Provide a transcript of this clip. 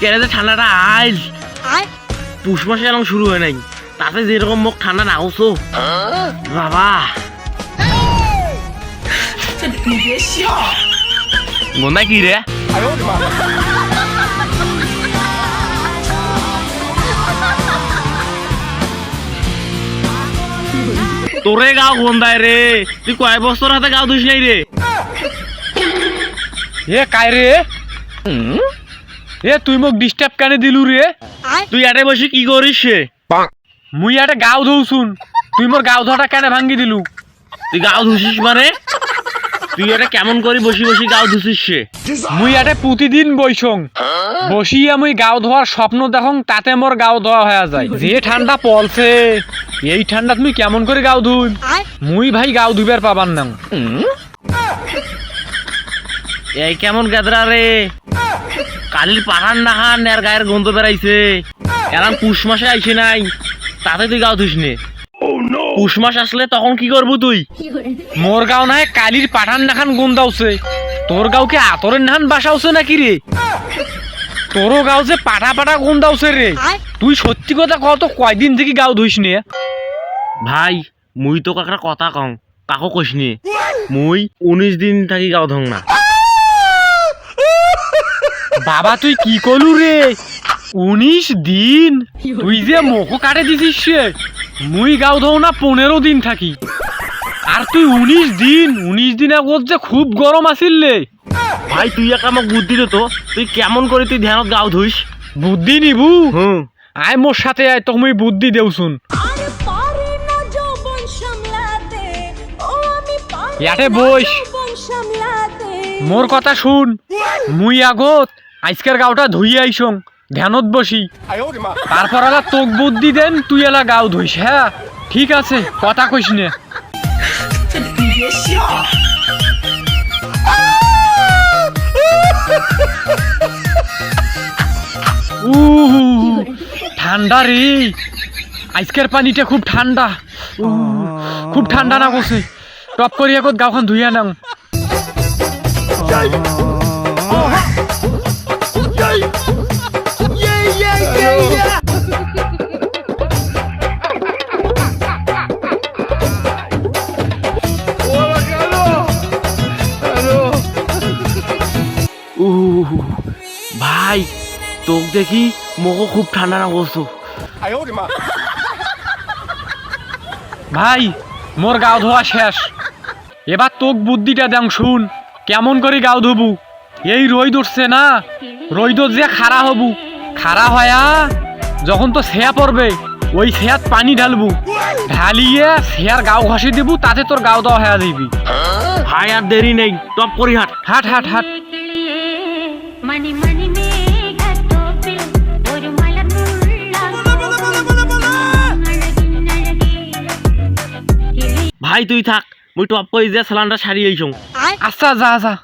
কেন যে ঠান্ডাটা আইল? পুষ মাসে এরকম শুরু হয় নাই। তাতে যেরকম মুখ ঠান্ডা না হতো বাবা। গন্ধায় কি রে? তোরে গাও গন্ধায় রে। তুই কয় বছর হাতে গাও ধুস নাই রে? এ কাই রে? এ তুই মোক ডিস্টার্ব কেন দিলু রে? তুই আরে বসে কি করিস সে মুই একটা গাও ধৌছুন তুই মোর গাও ধোয়াটা কেন ভাঙ্গি দিলু? তুই গাও ধুসিস মানে? তুই এটা কেমন করি বসি বসি গাও ধুসিস সে মুই এটা প্রতিদিন বইসং বসিয়া মুই গাও ধোয়ার স্বপ্ন দেখং তাতে মোর গাও ধোয়া হয়ে যায়। যে ঠান্ডা পলছে এই ঠান্ডা তুমি কেমন করে গাও ধুই মুই ভাই গাও ধুইবার পাবার না এই কেমন গেদরা রে কালির পাহাড় নাহান এর গায়ের গন্ধ বেড়াইছে এরাম পুষ মাসে আইছে নাই, তাতে তুই গাও ধুস নে। পুষ মাস আসলে তখন কি করব তুই? মোর গাও নাই কালির পাঠান নাখান গুন্দাউছে তোর গাও কি আতরের নাহান বাসাউছে নাকি রে? তোরও গাও যে পাঠা পাঠা গুন্দাউছে রে। তুই সত্যি কথা কত কয়দিন থেকে গাও ধুইস নে? ভাই, মুই তো কাকরা কথা কং কাকো কইস নে। মুই উনিশ দিন থাকি গাও ধং না। বাবা তুই কি করলু রে? উনিশ দিন। তুই যে মুখ কাটে দিছিস সে মুই গাও ধও না পনেরো দিন থাকি। আর তুই উনিশ দিন উনিশ দিন আগত যে খুব গরম আছিল রে। ভাই তুই একা আমাক বুদ্ধি দে তো তুই কেমন করে তুই ধ্যানত গাও ধুইস? বুদ্ধি নিবু? হুম। আয় মোর সাথে আয় তোকে মুই বুদ্ধি দেউছুন আর পারে না যৌবন সামলাতে ও আমি পারি ইয়াতে বইস। মোর কথা শুন মুই আগত আজকের গাওটা ধুই আইসং, ধ্যানত বসি। তারপর আলা তোক বুদ্ধি দেন, তুই এলা গাও ধুইস হ্যাঁ? ঠিক আছে, কথা কইস নে। ঠান্ডা রে। আজকের পানিটা খুব ঠান্ডা। খুব ঠান্ডা না করছে টপ করি আগত গাওখান ধুইয়া নাম ভাই তোক দেখি মোকো খুব ঠান্ডা না বসতো ভাই মোর গাও ধোয়া শেষ এবার তোক বুদ্ধিটা দেন শুন কেমন করে গাও ধোবু এই রই ধরছে না রৈদ যে খারা হবু। খারা হয়া যখন তো শেয়া পড়বে ওই শেয়াত পানি ঢালবু। ঢালিয়ে শেয়ার গাও ঘষে দিবু তাতে তোর গাও দেওয়া হয়া দিবি হাই আর দেরি নেই টপ করি হাট। হাট হাট হাট। ভাই তুই থাক মুই টপ করি যে সালানটা সারিয়েছ আচ্ছা যা যা